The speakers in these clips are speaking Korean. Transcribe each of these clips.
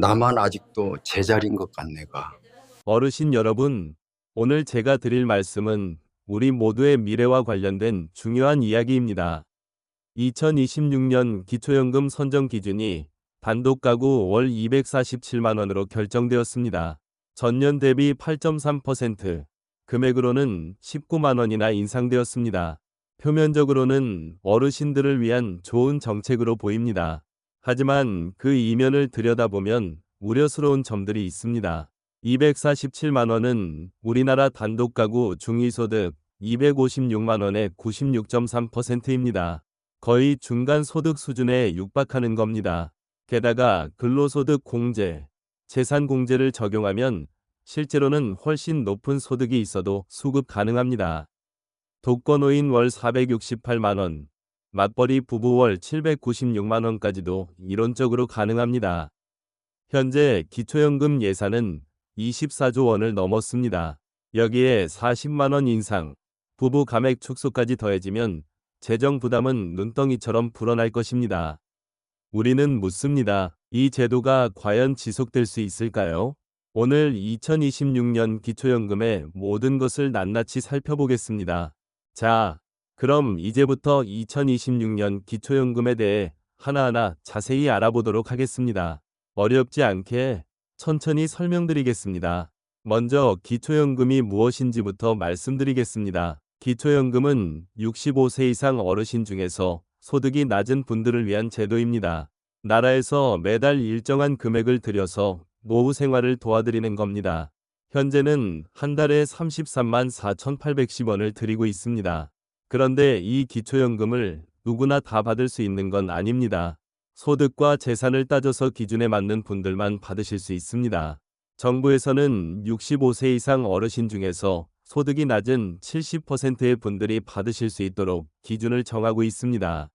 나만 아직도 제자리인 것 같네가. 어르신 여러분, 오늘 제가 드릴 말씀은 우리 모두의 미래와 관련된 중요한 이야기입니다. 2026년 기초연금 선정 기준이 단독 가구 월 247만 원으로 결정되었습니다. 전년 대비 8.3%, 금액으로는 19만 원이나 인상되었습니다. 표면적으로는 어르신들을 위한 좋은 정책으로 보입니다. 하지만 그 이면을 들여다보면 우려스러운 점들이 있습니다. 247만 원은 우리나라 단독 가구 중위소득 256만 원의 96.3%입니다. 거의 중간 소득 수준에 육박하는 겁니다. 게다가 근로소득 공제, 재산 공제를 적용하면 실제로는 훨씬 높은 소득이 있어도 수급 가능합니다. 독거노인 월 468만 원, 맞벌이 부부 월 796만 원까지도 이론적으로 가능합니다. 현재 기초연금 예산은 24조 원을 넘었습니다. 여기에 40만 원 인상, 부부 감액 축소까지 더해지면 재정 부담은 눈덩이처럼 불어날 것입니다. 우리는 묻습니다. 이 제도가 과연 지속될 수 있을까요? 오늘 2026년 기초연금의 모든 것을 낱낱이 살펴보겠습니다. 자, 그럼 이제부터 2026년 기초연금에 대해 하나하나 자세히 알아보도록 하겠습니다. 어렵지 않게 천천히 설명드리겠습니다. 먼저 기초연금이 무엇인지부터 말씀드리겠습니다. 기초연금은 65세 이상 어르신 중에서 소득이 낮은 분들을 위한 제도입니다. 나라에서 매달 일정한 금액을 들여서 노후 생활을 도와드리는 겁니다. 현재는 한 달에 33만 4,810원을 드리고 있습니다. 그런데 이 기초연금을 누구나 다 받을 수 있는 건 아닙니다. 소득과 재산을 따져서 기준에 맞는 분들만 받으실 수 있습니다. 정부에서는 65세 이상 어르신 중에서 소득이 낮은 70%의 분들이 받으실 수 있도록 기준을 정하고 있습니다.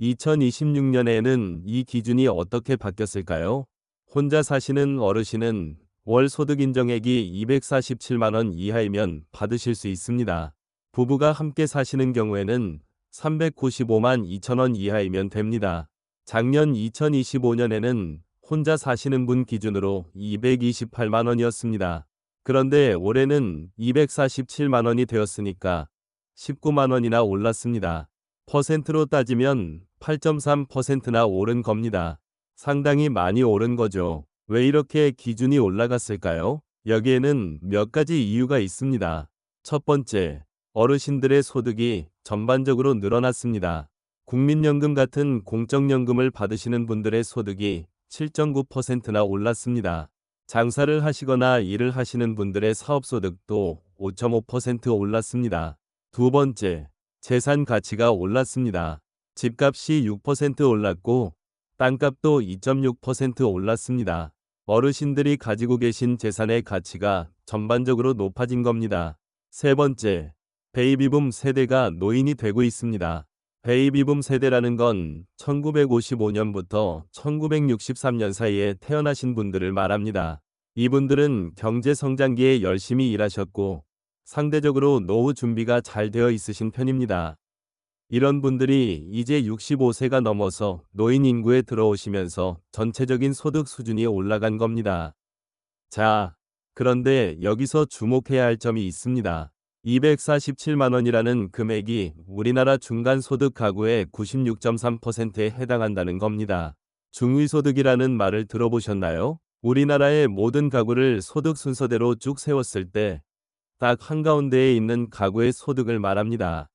2026년에는 이 기준이 어떻게 바뀌었을까요? 혼자 사시는 어르신은 월 소득 인정액이 247만원 이하이면 받으실 수 있습니다. 부부가 함께 사시는 경우에는 395만 2천원 이하이면 됩니다. 작년 2025년에는 혼자 사시는 분 기준으로 228만 원이었습니다. 그런데 올해는 247만 원이 되었으니까 19만 원이나 올랐습니다. 퍼센트로 따지면 8.3%나 오른 겁니다. 상당히 많이 오른 거죠. 왜 이렇게 기준이 올라갔을까요? 여기에는 몇 가지 이유가 있습니다. 첫 번째, 어르신들의 소득이 전반적으로 늘어났습니다. 국민연금 같은 공적연금을 받으시는 분들의 소득이 7.9%나 올랐습니다. 장사를 하시거나 일을 하시는 분들의 사업소득도 5.5% 올랐습니다. 두 번째, 재산 가치가 올랐습니다. 집값이 6% 올랐고 땅값도 2.6% 올랐습니다. 어르신들이 가지고 계신 재산의 가치가 전반적으로 높아진 겁니다. 세 번째, 베이비붐 세대가 노인이 되고 있습니다. 베이비붐 세대라는 건 1955년부터 1963년 사이에 태어나신 분들을 말합니다. 이분들은 경제 성장기에 열심히 일하셨고 상대적으로 노후 준비가 잘 되어 있으신 편입니다. 이런 분들이 이제 65세가 넘어서 노인 인구에 들어오시면서 전체적인 소득 수준이 올라간 겁니다. 자, 그런데 여기서 주목해야 할 점이 있습니다. 247만 원이라는 금액이 우리나라 중간소득 가구의 96.3%에 해당한다는 겁니다. 중위소득이라는 말을 들어보셨나요? 우리나라의 모든 가구를 소득 순서대로 쭉 세웠을 때 딱 한가운데에 있는 가구의 소득을 말합니다.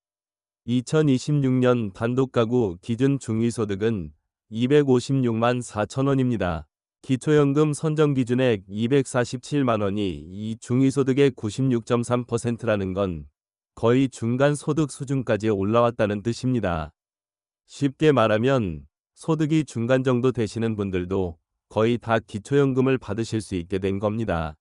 2026년 단독 가구 기준 중위소득은 256만 4천 원입니다. 기초연금 선정 기준액 247만 원이 이 중위소득의 96.3%라는 건 거의 중간 소득 수준까지 올라왔다는 뜻입니다. 쉽게 말하면 소득이 중간 정도 되시는 분들도 거의 다 기초연금을 받으실 수 있게 된 겁니다.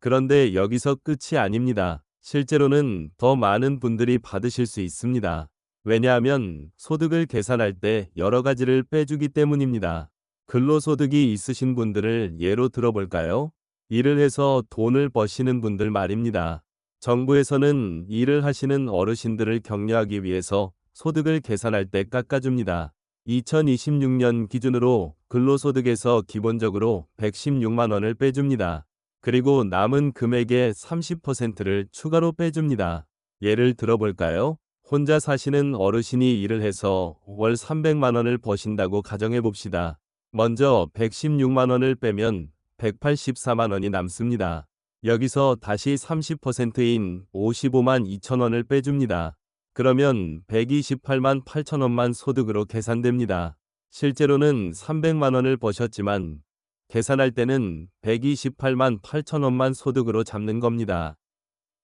그런데 여기서 끝이 아닙니다. 실제로는 더 많은 분들이 받으실 수 있습니다. 왜냐하면 소득을 계산할 때 여러 가지를 빼주기 때문입니다. 근로소득이 있으신 분들을 예로 들어볼까요? 일을 해서 돈을 버시는 분들 말입니다. 정부에서는 일을 하시는 어르신들을 격려하기 위해서 소득을 계산할 때 깎아줍니다. 2026년 기준으로 근로소득에서 기본적으로 116만 원을 빼줍니다. 그리고 남은 금액의 30%를 추가로 빼줍니다. 예를 들어볼까요? 혼자 사시는 어르신이 일을 해서 월 300만 원을 버신다고 가정해 봅시다. 먼저 116만 원을 빼면 184만 원이 남습니다. 여기서 다시 30%인 55만 2천 원을 빼줍니다. 그러면 128만 8천 원만 소득으로 계산됩니다. 실제로는 300만 원을 버셨지만 계산할 때는 128만 8천 원만 소득으로 잡는 겁니다.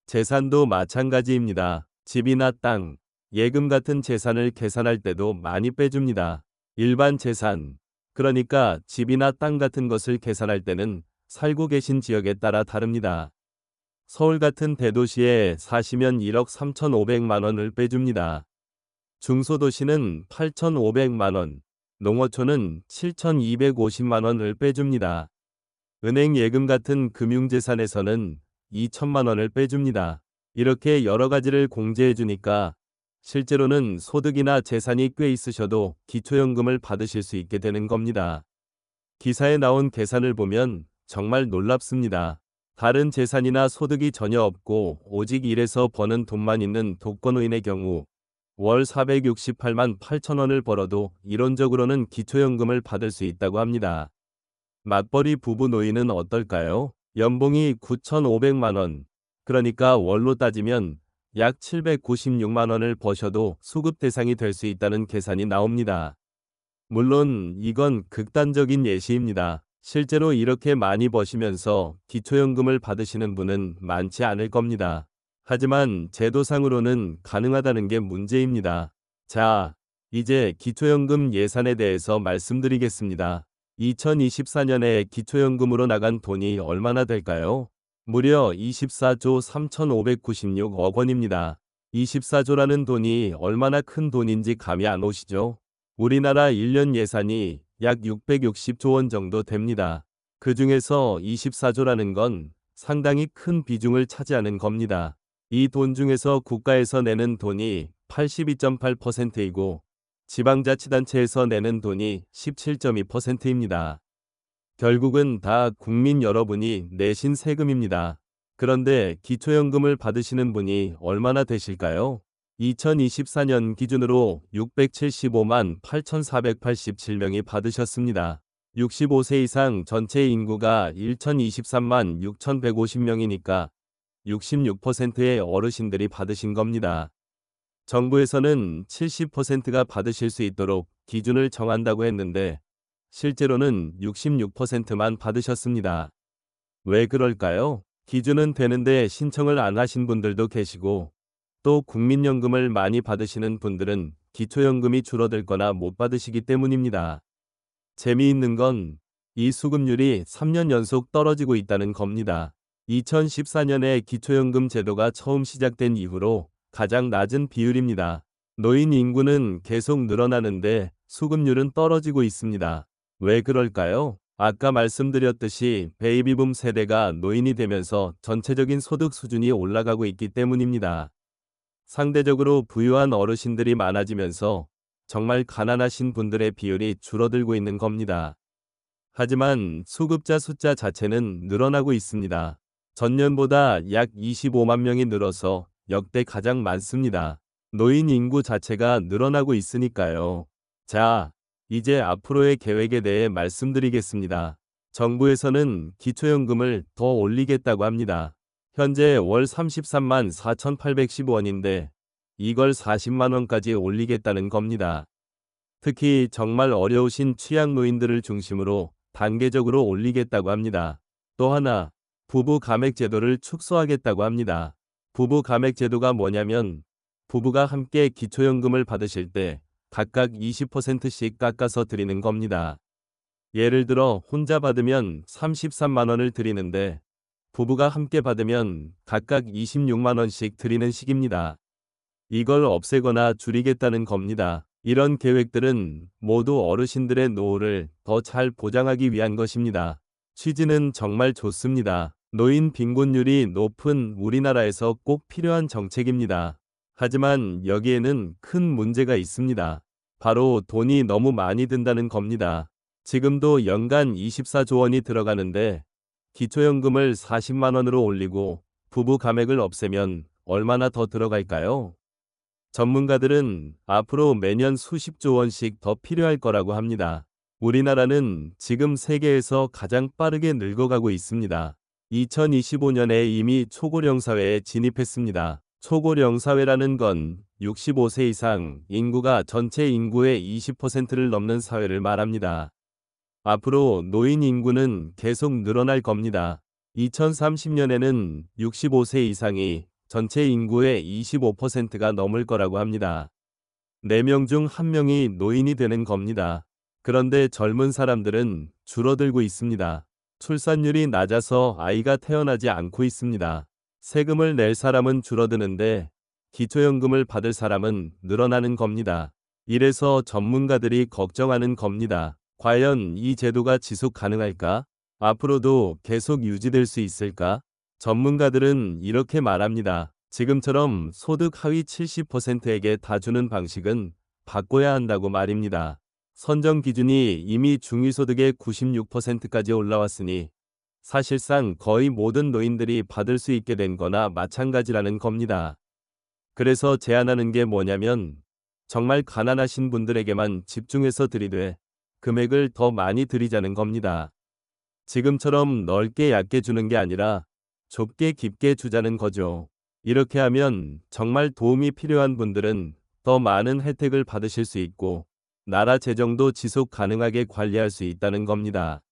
재산도 마찬가지입니다. 집이나 땅, 예금 같은 재산을 계산할 때도 많이 빼줍니다. 일반 재산, 그러니까 집이나 땅 같은 것을 계산할 때는 살고 계신 지역에 따라 다릅니다. 서울 같은 대도시에 사시면 1억 3,500만 원을 빼줍니다. 중소도시는 8,500만 원, 농어촌은 7,250만 원을 빼줍니다. 은행 예금 같은 금융재산에서는 2천만 원을 빼줍니다. 이렇게 여러 가지를 공제해 주니까 실제로는 소득이나 재산이 꽤 있으셔도 기초연금을 받으실 수 있게 되는 겁니다. 기사에 나온 계산을 보면 정말 놀랍습니다. 다른 재산이나 소득이 전혀 없고 오직 일해서 버는 돈만 있는 독거노인의 경우 월 468만 8천 원을 벌어도 이론적으로는 기초연금을 받을 수 있다고 합니다. 맞벌이 부부 노인은 어떨까요? 연봉이 9,500만 원. 그러니까 월로 따지면 약 796만 원을 버셔도 수급 대상이 될 수 있다는 계산이 나옵니다. 물론 이건 극단적인 예시입니다. 실제로 이렇게 많이 버시면서 기초연금을 받으시는 분은 많지 않을 겁니다. 하지만 제도상으로는 가능하다는 게 문제입니다. 자, 이제 기초연금 예산에 대해서 말씀드리겠습니다. 2024년에 기초연금으로 나간 돈이 얼마나 될까요? 무려 24조 3,596억 원입니다. 24조라는 돈이 얼마나 큰 돈인지 감이 안 오시죠? 우리나라 1년 예산이 약 660조 원 정도 됩니다. 그 중에서 24조라는 건 상당히 큰 비중을 차지하는 겁니다. 이 돈 중에서 국가에서 내는 돈이 82.8%이고 지방자치단체에서 내는 돈이 17.2%입니다. 결국은 다 국민 여러분이 내신 세금입니다. 그런데 기초연금을 받으시는 분이 얼마나 되실까요? 2024년 기준으로 675만 8,487명이 받으셨습니다. 65세 이상 전체 인구가 1,023만 6,150명이니까 66%의 어르신들이 받으신 겁니다. 정부에서는 70%가 받으실 수 있도록 기준을 정한다고 했는데 실제로는 66%만 받으셨습니다. 왜 그럴까요? 기준은 되는데 신청을 안 하신 분들도 계시고 또 국민연금을 많이 받으시는 분들은 기초연금이 줄어들거나 못 받으시기 때문입니다. 재미있는 건 이 수급률이 3년 연속 떨어지고 있다는 겁니다. 2014년에 기초연금 제도가 처음 시작된 이후로 가장 낮은 비율입니다. 노인 인구는 계속 늘어나는데 수급률은 떨어지고 있습니다. 왜 그럴까요? 아까 말씀드렸듯이 베이비붐 세대가 노인이 되면서 전체적인 소득 수준이 올라가고 있기 때문입니다. 상대적으로 부유한 어르신들이 많아지면서 정말 가난하신 분들의 비율이 줄어들고 있는 겁니다. 하지만 수급자 숫자 자체는 늘어나고 있습니다. 전년보다 약 25만 명이 늘어서 역대 가장 많습니다. 노인 인구 자체가 늘어나고 있으니까요. 자, 이제 앞으로의 계획에 대해 말씀드리겠습니다. 정부에서는 기초연금을 더 올리겠다고 합니다. 현재 월 33만 4,810원인데 이걸 40만 원까지 올리겠다는 겁니다. 특히 정말 어려우신 취약 노인들을 중심으로 단계적으로 올리겠다고 합니다. 또 하나, 부부 감액 제도를 축소하겠다고 합니다. 부부 감액 제도가 뭐냐면 부부가 함께 기초연금을 받으실 때 각각 20%씩 깎아서 드리는 겁니다. 예를 들어 혼자 받으면 33만 원을 드리는데 부부가 함께 받으면 각각 26만 원씩 드리는 식입니다. 이걸 없애거나 줄이겠다는 겁니다. 이런 계획들은 모두 어르신들의 노후를 더 잘 보장하기 위한 것입니다. 취지는 정말 좋습니다. 노인 빈곤율이 높은 우리나라에서 꼭 필요한 정책입니다. 하지만 여기에는 큰 문제가 있습니다. 바로 돈이 너무 많이 든다는 겁니다. 지금도 연간 24조 원이 들어가는데 기초연금을 40만 원으로 올리고 부부 감액을 없애면 얼마나 더 들어갈까요? 전문가들은 앞으로 매년 수십조 원씩 더 필요할 거라고 합니다. 우리나라는 지금 세계에서 가장 빠르게 늙어가고 있습니다. 2025년에 이미 초고령 사회에 진입했습니다. 초고령 사회라는 건 65세 이상 인구가 전체 인구의 20%를 넘는 사회를 말합니다. 앞으로 노인 인구는 계속 늘어날 겁니다. 2030년에는 65세 이상이 전체 인구의 25%가 넘을 거라고 합니다. 4명 중 1명이 노인이 되는 겁니다. 그런데 젊은 사람들은 줄어들고 있습니다. 출산율이 낮아서 아이가 태어나지 않고 있습니다. 세금을 낼 사람은 줄어드는데 기초연금을 받을 사람은 늘어나는 겁니다. 이래서 전문가들이 걱정하는 겁니다. 과연 이 제도가 지속 가능할까? 앞으로도 계속 유지될 수 있을까? 전문가들은 이렇게 말합니다. 지금처럼 소득 하위 70%에게 다 주는 방식은 바꿔야 한다고 말입니다. 선정 기준이 이미 중위소득의 96%까지 올라왔으니 사실상 거의 모든 노인들이 받을 수 있게 된 거나 마찬가지라는 겁니다. 그래서 제안하는 게 뭐냐면 정말 가난하신 분들에게만 집중해서 드리되 금액을 더 많이 드리자는 겁니다. 지금처럼 넓게 얕게 주는 게 아니라 좁게 깊게 주자는 거죠. 이렇게 하면 정말 도움이 필요한 분들은 더 많은 혜택을 받으실 수 있고 나라 재정도 지속 가능하게 관리할 수 있다는 겁니다.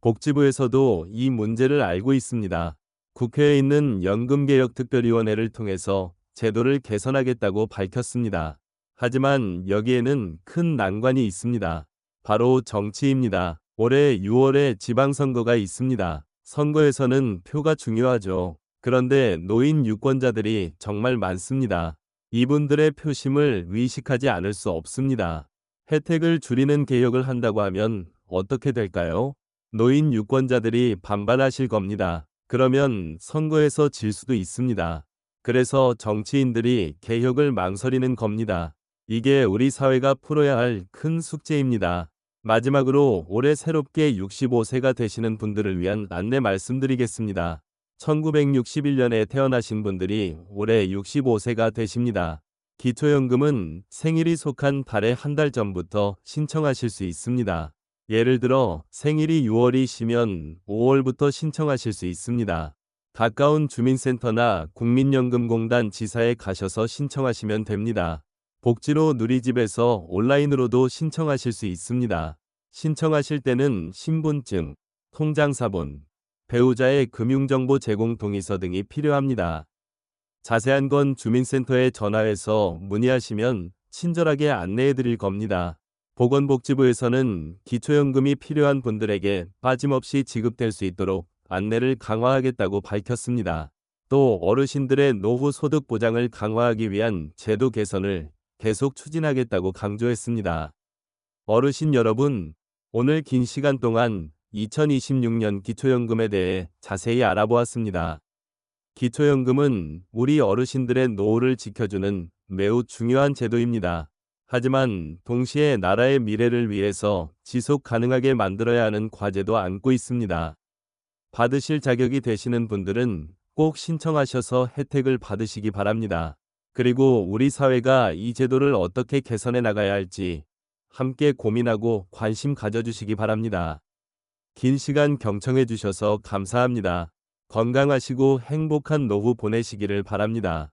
복지부에서도 이 문제를 알고 있습니다. 국회에 있는 연금개혁특별위원회를 통해서 제도를 개선하겠다고 밝혔습니다. 하지만 여기에는 큰 난관이 있습니다. 바로 정치입니다. 올해 6월에 지방선거가 있습니다. 선거에서는 표가 중요하죠. 그런데 노인 유권자들이 정말 많습니다. 이분들의 표심을 의식하지 않을 수 없습니다. 혜택을 줄이는 개혁을 한다고 하면 어떻게 될까요? 노인 유권자들이 반발하실 겁니다. 그러면 선거에서 질 수도 있습니다. 그래서 정치인들이 개혁을 망설이는 겁니다. 이게 우리 사회가 풀어야 할 큰 숙제입니다. 마지막으로 올해 새롭게 65세가 되시는 분들을 위한 안내 말씀드리겠습니다. 1961년에 태어나신 분들이 올해 65세가 되십니다. 기초연금은 생일이 속한 달의 한 달 전부터 신청하실 수 있습니다. 예를 들어 생일이 6월이시면 5월부터 신청하실 수 있습니다. 가까운 주민센터나 국민연금공단 지사에 가셔서 신청하시면 됩니다. 복지로 누리집에서 온라인으로도 신청하실 수 있습니다. 신청하실 때는 신분증, 통장사본, 배우자의 금융정보 제공 동의서 등이 필요합니다. 자세한 건 주민센터에 전화해서 문의하시면 친절하게 안내해 드릴 겁니다. 보건복지부에서는 기초연금이 필요한 분들에게 빠짐없이 지급될 수 있도록 안내를 강화하겠다고 밝혔습니다. 또 어르신들의 노후 소득 보장을 강화하기 위한 제도 개선을 계속 추진하겠다고 강조했습니다. 어르신 여러분, 오늘 긴 시간 동안 2026년 기초연금에 대해 자세히 알아보았습니다. 기초연금은 우리 어르신들의 노후를 지켜주는 매우 중요한 제도입니다. 하지만 동시에 나라의 미래를 위해서 지속 가능하게 만들어야 하는 과제도 안고 있습니다. 받으실 자격이 되시는 분들은 꼭 신청하셔서 혜택을 받으시기 바랍니다. 그리고 우리 사회가 이 제도를 어떻게 개선해 나가야 할지 함께 고민하고 관심 가져주시기 바랍니다. 긴 시간 경청해 주셔서 감사합니다. 건강하시고 행복한 노후 보내시기를 바랍니다.